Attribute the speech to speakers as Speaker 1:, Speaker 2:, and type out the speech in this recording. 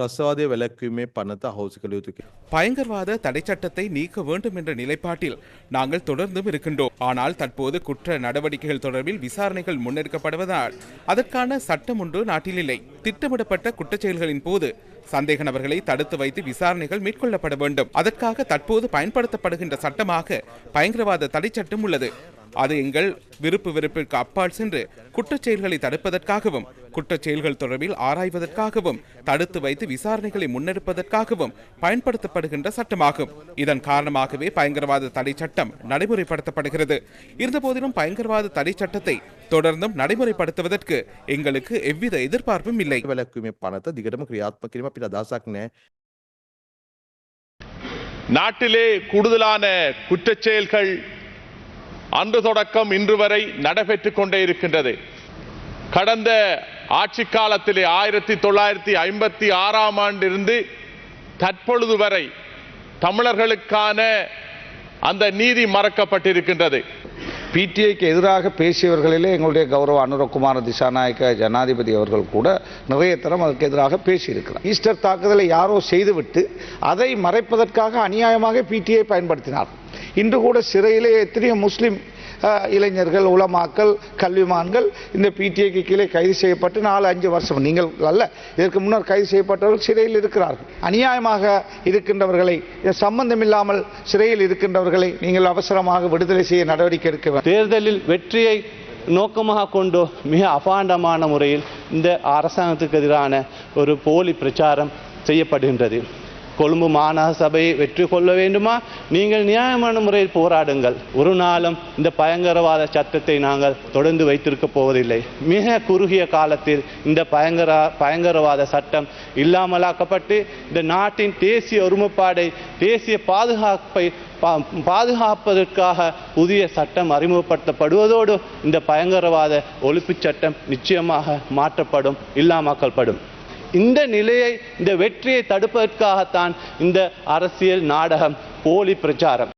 Speaker 1: ත්‍රස්වාදය වැලැක්වීමේ පනත අහෝසි කළ යුතු කියලා.
Speaker 2: பயங்கரவாத தடை சட்டத்தை நீக்க வேண்டும் என்ற நிலைப்பாட்டில் நாங்கள் தொடர்ந்தும் இருக்கின்றோம் ஆனால் தற்போது குற்ற நடவடிக்கைகள் தொடர்பில் விசாரணைகள் முன்னெடுக்கப்படுவதால் அதற்கான சட்டம் ஒன்று நாட்டில் இல்லை திட்டமிடப்பட்ட குற்றச் செயல்களின் போது சந்தேக நபர்களை தடுத்து வைத்து விசாரணைகள் மேற்கொள்ளப்பட வேண்டும் அதற்காக தற்போது பயன்படுத்தப்படுகின்ற சட்டமாக பயங்கரவாத தடை சட்டம் உள்ளது அது எங்கள் விருப்பு விருப்பிற்கு அப்பால் சென்று குற்றச்செயல்களை தடுப்பதற்காகவும் குற்றச்செயல்கள் தொடர்பில் ஆராய்வதற்காகவும் தடுத்து வைத்து விசாரணைகளை முன்னெடுப்பதற்காகவும் பயன்படுத்தப்படுகின்ற சட்டமாகும். இதன் காரணமாகவே பயங்கரவாத தடை சட்டம் நடைமுறைப்படுத்தப்படுகிறது. இருந்தபோதிலும் பயங்கரவாத தடை சட்டத்தை தொடர்ந்தும் நடைமுறைப்படுத்துவதற்கு எங்களுக்கு எவ்வித எதிர்பார்ப்பும் இல்லை.
Speaker 1: பணத்தை திகடமும் கிரியாத்மக் கிரிமா
Speaker 3: நாட்டிலே கூடுதலான குற்றச்செயல்கள் அன்று தொடக்கம் இன்று வரை நடைபெற்றுக் கொண்டே இருக்கின்றது. கடந்த ஆட்சி காலத்திலே ஆயிரத்தி தொள்ளாயிரத்தி ஐம்பத்தி ஆறாம் ஆண்டிலிருந்து தற்பொழுது வரை தமிழர்களுக்கான அந்த நீதி மறக்கப்பட்டிருக்கின்றது.
Speaker 4: பிடிஐக்கு எதிராக பேசியவர்களிலே எங்களுடைய கௌரவ அனுரகுமார திசாநாயக்க ஜனாதிபதி அவர்கள் கூட நிறைய தரம் அதற்கு எதிராக பேசியிருக்கிறார். ஈஸ்டர் தாக்குதலை யாரோ செய்துவிட்டு அதை மறைப்பதற்காக அநியாயமாக பிடிஐ பயன்படுத்தினார் இன்று கூட சிறையிலே எத்தனையோ முஸ்லீம் இளைஞர்கள் உலமாக்கள் கல்விமான்கள் இந்த பிடிஐக்கு கீழே கைது செய்யப்பட்டு நாலு அஞ்சு வருஷம். நீங்கள் அல்ல இதற்கு முன்னர் கைது செய்யப்பட்டவர்கள் சிறையில் இருக்கிறார்கள். அநியாயமாக இருக்கின்றவர்களை சம்பந்தமில்லாமல் சிறையில் இருக்கின்றவர்களை நீங்கள் அவசரமாக விடுதலை செய்ய நடவடிக்கை எடுக்க வேண்டும்.
Speaker 5: தேர்தலில் வெற்றியை நோக்கமாக கொண்டு மிக அபாண்டமான முறையில் இந்த அரசாங்கத்துக்கு எதிரான ஒரு போலி பிரச்சாரம் செய்யப்படுகின்றது. கொழும்பு மாநகர சபையை வெற்றி கொள்ள வேண்டுமா? நீங்கள் நியாயமான முறையில் போராடுங்கள். ஒரு நாளும் இந்த பயங்கரவாத சட்டத்தை நாங்கள் தொடர்ந்து வைத்திருக்க போவதில்லை. மிக குறுகிய காலத்தில் இந்த பயங்கர பயங்கரவாத சட்டம் இல்லாமலாக்கப்பட்டு இந்த நாட்டின் தேசிய ஒருமைப்பாடை தேசிய பாதுகாப்பை பா- பாதுகாப்பதற்காக புதிய சட்டம் அறிமுகப்படுத்தப்படுவதோடு இந்த பயங்கரவாத ஒழிப்புச் சட்டம் நிச்சயமாக மாற்றப்படும் இல்லாமக்கப்படும் இந்த நிலையை இந்த வெற்றியை தடுப்பதற்காகத்தான் இந்த அரசியல் நாடகம் போலி பிரச்சாரம்.